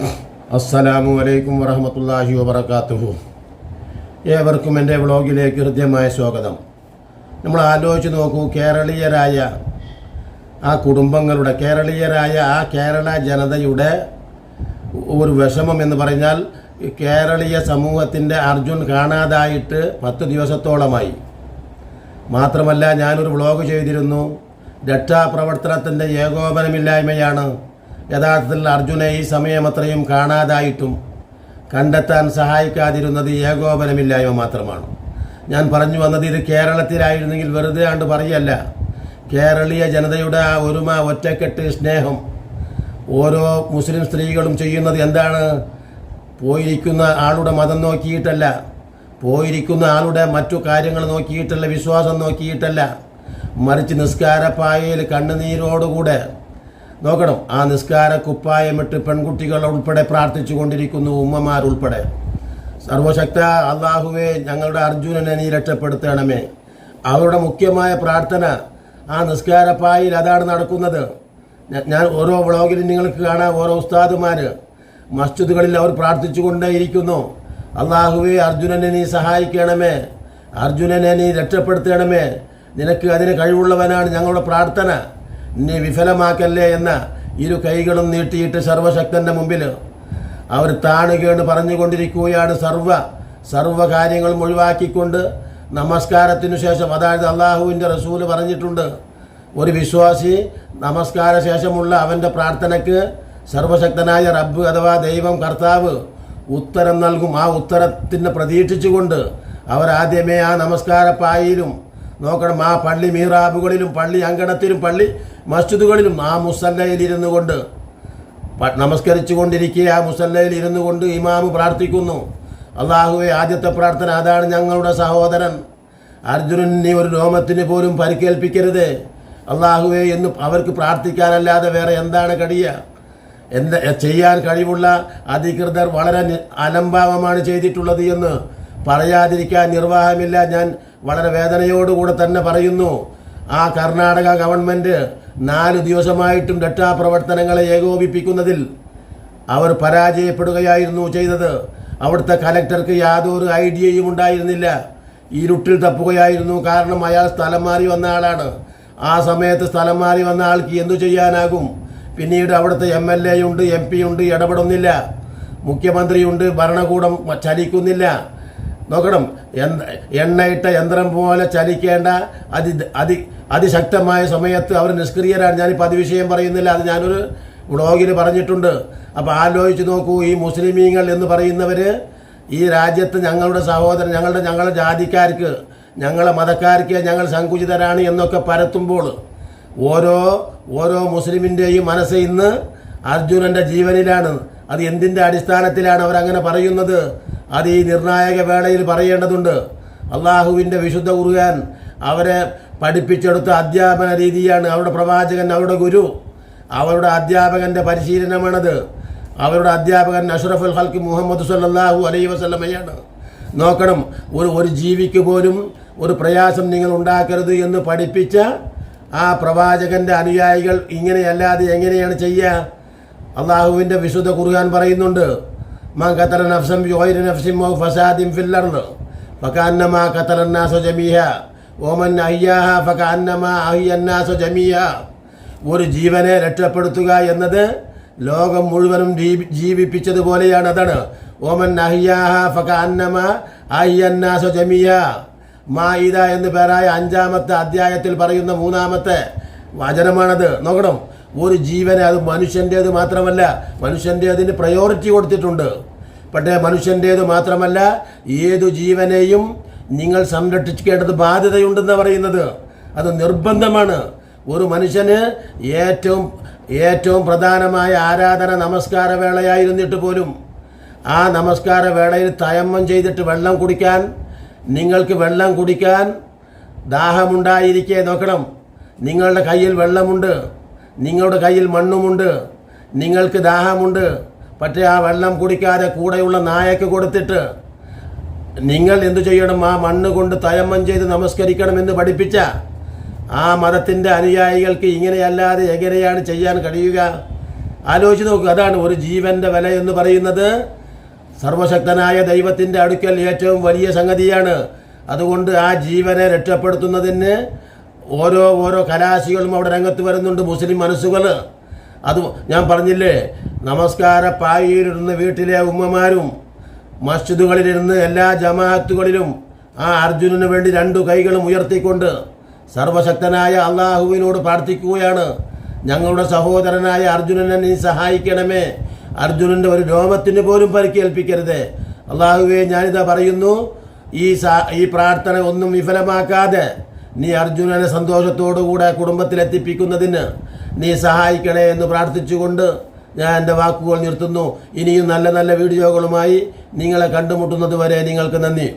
അസ്സലാമു അലൈക്കും വറഹമത്തല്ലാഹി വബർക്കാത്തുഹു ഏവർക്കും എന്റെ വ്ളോഗിലേക്ക് ഹൃദ്യമായ സ്വാഗതം. നമ്മൾ ആലോചിച്ച് നോക്കൂ കേരളീയരായ ആ കുടുംബങ്ങളുടെ കേരളീയരായ ആ കേരള ജനതയുടെ ഒരു വിഷമം എന്ന് പറഞ്ഞാൽ കേരളീയ സമൂഹത്തിന്റെ അർജുൻ കാണാതായിട്ട് പത്ത് ദിവസത്തോളമായി. മാത്രമല്ല ഞാനൊരു വ്ളോഗ് ചെയ്തിരുന്നു. രക്ഷാപ്രവർത്തനത്തിന്റെ ഏകോപനമില്ലായ്മയാണ്. യഥാർത്ഥത്തിൽ അർജുനെ ഈ സമയം അത്രയും കാണാതായിട്ടും കണ്ടെത്താൻ സഹായിക്കാതിരുന്നത് ഏകോപനമില്ലായ്മ മാത്രമാണ്. ഞാൻ പറഞ്ഞു വന്നത് ഇത് കേരളത്തിലായിരുന്നെങ്കിൽ വെറുതെ ആണ്ട് പറയല്ല. കേരളീയ ജനതയുടെ ആ ഒരുമ ഒറ്റക്കെട്ട് സ്നേഹം ഓരോ മുസ്ലിം സ്ത്രീകളും ചെയ്യുന്നത് എന്താണ്? പോയിരിക്കുന്ന ആളുടെ മതം നോക്കിയിട്ടല്ല. പോയിരിക്കുന്ന ആളുടെ മറ്റു കാര്യങ്ങൾ നോക്കിയിട്ടല്ല. വിശ്വാസം നോക്കിയിട്ടല്ല. മറിച്ച് നിസ്കാരപ്പായയിൽ കണ്ണുനീരോടുകൂടെ നോക്കണം. ആ നിസ്കാര കുപ്പായമിട്ട് പെൺകുട്ടികൾ ഉൾപ്പെടെ പ്രാർത്ഥിച്ചു കൊണ്ടിരിക്കുന്നു ഉമ്മമാരുൾപ്പെടെ സർവശക്ത അള്ളാഹുവെ ഞങ്ങളുടെ അർജുനനെ നീ രക്ഷപ്പെടുത്തണമേ. അവരുടെ മുഖ്യമായ പ്രാർത്ഥന ആ നിസ്കാരപ്പായിൽ അതാണ് നടക്കുന്നത്. ഞാൻ ഓരോ വ്ളോഗിലും നിങ്ങൾക്ക് കാണാം ഓരോ ഉസ്താദുമാർ മസ്ജിദുകളിൽ അവർ പ്രാർത്ഥിച്ചു കൊണ്ടേയിരിക്കുന്നു. അള്ളാഹുവെ അർജുനനെ നീ സഹായിക്കണമേ. അർജുനനെ നീ രക്ഷപ്പെടുത്തണമേ. നിനക്ക് അതിന് കഴിവുള്ളവനാണ് ഞങ്ങളുടെ പ്രാർത്ഥന. നീ വിഫലമാക്കല്ലേ എന്ന ഇരു കൈകളും നീട്ടിയിട്ട് സർവശക്തന്റെ മുമ്പിൽ അവർ താണുകേണ് പറഞ്ഞുകൊണ്ടിരിക്കുകയാണ് സർവ സർവ കാര്യങ്ങളും ഒഴിവാക്കിക്കൊണ്ട് നമസ്കാരത്തിനു ശേഷം അതായത് അള്ളാഹുവിന്റെ റസൂൽ പറഞ്ഞിട്ടുണ്ട് ഒരു വിശ്വാസി നമസ്കാര ശേഷമുള്ള അവന്റെ പ്രാർത്ഥനയ്ക്ക് സർവശക്തനായ റബ്ബ് അഥവാ ദൈവം കർത്താവ് ഉത്തരം നൽകും. ആ ഉത്തരത്തിന് പ്രതീക്ഷിച്ചുകൊണ്ട് അവരാദ്യമേ ആ നമസ്കാര പായിലും നോക്കണം ആ പള്ളി മീറാബുകളിലും പള്ളി അങ്കണത്തിലും പള്ളി മസ്ജിദുകളിലും ആ മുസല്ലയിൽ ഇരുന്നു കൊണ്ട് നമസ്കരിച്ചു കൊണ്ടിരിക്കെ ആ മുസല്ലയിൽ ഇരുന്നു കൊണ്ട് ഇമാമ് പ്രാർത്ഥിക്കുന്നു. അള്ളാഹുവെ ആദ്യത്തെ പ്രാർത്ഥന അതാണ് ഞങ്ങളുടെ സഹോദരൻ. അർജുനൻ നീ ഒരു രോമത്തിന് പോലും പരിക്കേൽപ്പിക്കരുത്. അള്ളാഹുവെ എന്ന് അവർക്ക് പ്രാർത്ഥിക്കാനല്ലാതെ വേറെ എന്താണ് കഴിയുക എന്താ ചെയ്യാൻ കഴിവുള്ള അധികൃതർ വളരെ അലംഭാവമാണ് ചെയ്തിട്ടുള്ളത് എന്ന് പറയാതിരിക്കാൻ നിർവാഹമില്ല. ഞാൻ വളരെ വേദനയോടുകൂടെ തന്നെ പറയുന്നു ആ കർണാടക ഗവൺമെന്റ് നാല് ദിവസമായിട്ടും രക്ഷാപ്രവർത്തനങ്ങളെ ഏകോപിപ്പിക്കുന്നതിൽ അവർ പരാജയപ്പെടുകയായിരുന്നു ചെയ്തത്. അവിടുത്തെ കലക്ടർക്ക് യാതൊരു ഐഡിയയും ഉണ്ടായിരുന്നില്ല. ഇരുട്ടിൽ തപ്പുകയായിരുന്നു. കാരണം അയാൾ സ്ഥലം മാറി വന്ന ആളാണ്. ആ സമയത്ത് സ്ഥലം മാറി വന്ന ആൾക്ക് എന്തു ചെയ്യാനാകും? പിന്നീട് അവിടുത്തെ എം എൽ എ ഉണ്ട് എം പി ഉണ്ട് ഇടപെടുന്നില്ല. മുഖ്യമന്ത്രിയുണ്ട് ഭരണകൂടം ചലിക്കുന്നില്ല. നോക്കണം. എണ്ണയിട്ട യന്ത്രം പോലെ ചലിക്കേണ്ട അതി അതി അതിശക്തമായ സമയത്ത് അവർ നിഷ്ക്രിയരാണ്. ഞാനിപ്പോൾ അത് വിഷയം പറയുന്നില്ല. അത് ഞാനൊരു വ്ളോഗിൽ പറഞ്ഞിട്ടുണ്ട്. അപ്പോൾ ആലോചിച്ച് നോക്കൂ ഈ മുസ്ലിമീങ്ങൾ എന്ന് പറയുന്നവർ ഈ രാജ്യത്ത് ഞങ്ങളുടെ സഹോദരൻ ഞങ്ങളുടെ ഞങ്ങളുടെ ജാതിക്കാർക്ക് ഞങ്ങളെ മതക്കാർക്ക് ഞങ്ങൾ സങ്കുചിതരാണ് എന്നൊക്കെ പരത്തുമ്പോൾ ഓരോ ഓരോ മുസ്ലിമിന്റെയും മനസ്സ് ഇന്ന് അർജുനന്റെ ജീവനിലാണ്. അത് എന്തിന്റെ അടിസ്ഥാനത്തിലാണ് അവരങ്ങനെ പറയുന്നത്? അത് ഈ നിർണായക വേളയിൽ പറയേണ്ടതുണ്ട്. അള്ളാഹുവിന്റെ വിശുദ്ധ കുറുകാൻ അവരെ പഠിപ്പിച്ചെടുത്ത അധ്യാപന രീതിയാണ് അവരുടെ പ്രവാചകൻ അവരുടെ ഗുരു. അവരുടെ അധ്യാപകന്റെ പരിശീലനമാണത്. അവരുടെ അധ്യാപകൻ അഷ്റഫുൽ ഹൽക്ക് മുഹമ്മദ് സല്ലാഹു അലൈ വസ്ലമയാണ് നോക്കണം ഒരു ഒരു ജീവിക്ക് പോലും ഒരു പ്രയാസം നിങ്ങൾ ഉണ്ടാക്കരുത് എന്ന് പഠിപ്പിച്ച ആ പ്രവാചകന്റെ അനുയായികൾ ഇങ്ങനെയല്ലാതെ എങ്ങനെയാണ് ചെയ്യുക? അള്ളാഹുവിന്റെ വിശുദ്ധ കുറുകാൻ പറയുന്നുണ്ട് മാ ഖത്തല നഫ്സം ബിഗൈരി നഫ്സിൻ വ ഫസാദിൻ ഫിൽ അർദ് ഫകഅന്നമാ ഖത്തല الناس ജമീഅ വമൻ അഹ്യാഹ ഫകഅന്നമാ അഹ്യ الناس ജമീഅ ഒരു ജീവനെ രക്ഷപ്പെടുത്തുക എന്നത് ലോകം മുഴുവനും ജീവി- ജീവിപ്പിച്ചതുപോലെയാണ് അതാണ് ഓമൻ അഹിയാഹ ഫകഅന്നമ അഹ്യന്നാസ ജമിയ മായിദ എന്ന് പേരായ അഞ്ചാമത്തെ അധ്യായത്തിൽ പറയുന്ന മൂന്നാമത്തെ വചനമാണത് നോക്കണം ഒരു ജീവനെ അത് മനുഷ്യന്റേത് മാത്രമല്ല മനുഷ്യന്റെ അതിന് പ്രയോറിറ്റി കൊടുത്തിട്ടുണ്ട്. പക്ഷേ മനുഷ്യന്റേത് മാത്രമല്ല ഏതു ജീവനെയും നിങ്ങൾ സംരക്ഷിക്കേണ്ടത് ബാധ്യതയുണ്ടെന്ന് പറയുന്നത്. അത് നിർബന്ധമാണ്. ഒരു മനുഷ്യന് ഏറ്റവും ഏറ്റവും പ്രധാനമായ ആരാധന നമസ്കാര വേളയായിരുന്നിട്ട് പോലും ആ നമസ്കാര വേളയിൽ തയമ്മം ചെയ്തിട്ട് വെള്ളം കുടിക്കാൻ നിങ്ങൾക്ക് വെള്ളം കുടിക്കാൻ ദാഹമുണ്ടായിരിക്കെ നോക്കണം. നിങ്ങളുടെ കയ്യിൽ വെള്ളമുണ്ട്. നിങ്ങളുടെ കയ്യിൽ മണ്ണുമുണ്ട് നിങ്ങൾക്ക് ദാഹമുണ്ട് പക്ഷേ ആ വെള്ളം കുടിക്കാതെ കൂടെയുള്ള നായക്ക് കൊടുത്തിട്ട് നിങ്ങൾ എന്തു ചെയ്യണം? ആ മണ്ണ് കൊണ്ട് തയമ്മം ചെയ്ത് നമസ്കരിക്കണം എന്ന് പഠിപ്പിച്ച ആ മതത്തിന്റെ അനുയായികൾക്ക് ഇങ്ങനെയല്ലാതെ എങ്ങനെയാണ് ചെയ്യാൻ കഴിയുക? ആലോചിച്ച് നോക്കുക അതാണ് ഒരു ജീവന്റെ വില എന്ന് പറയുന്നത്. സർവശക്തനായ ദൈവത്തിന്റെ അടുക്കൽ ഏറ്റവും വലിയ സംഗതിയാണ്. അതുകൊണ്ട് ആ ജീവനെ രക്ഷപ്പെടുത്തുന്നതിന് ഓരോ ഓരോ കലാശികളും അവിടെ രംഗത്ത് വരുന്നുണ്ട് മുസ്ലിം മനസ്സുകൾ. അത് ഞാൻ പറഞ്ഞില്ലേ നമസ്കാര പായിലിരുന്ന് വീട്ടിലെ ഉമ്മമാരും മസ്ജിദുകളിലിരുന്ന് എല്ലാ ജമാഅത്തുകളിലും ആ അർജുനന് വേണ്ടി രണ്ടു കൈകളും ഉയർത്തിക്കൊണ്ട് സർവശക്തനായ അള്ളാഹുവിനോട് പ്രാർത്ഥിക്കുകയാണ്. ഞങ്ങളുടെ സഹോദരനായ അർജുനനെ നീ സഹായിക്കണമേ. അർജുനന്റെ ഒരു രോമത്തിന് പോലും പരിക്കേൽപ്പിക്കരുത്. അള്ളാഹുവെ ഞാനിതാ പറയുന്നു ഈ ഈ പ്രാർത്ഥന ഒന്നും വിഫലമാക്കാതെ നീ അർജുനനെ സന്തോഷത്തോടുകൂടെ കുടുംബത്തിലെത്തിപ്പിക്കുന്നതിന് നീ സഹായിക്കണേ എന്ന് പ്രാർത്ഥിച്ചുകൊണ്ട് ഞാൻ എന്റെ വാക്കുകൾ നിർത്തുന്നു. ഇനിയും നല്ല നല്ല വീഡിയോകളുമായി നിങ്ങളെ കണ്ടുമുട്ടുന്നത് വരെ നിങ്ങൾക്ക് നന്ദി.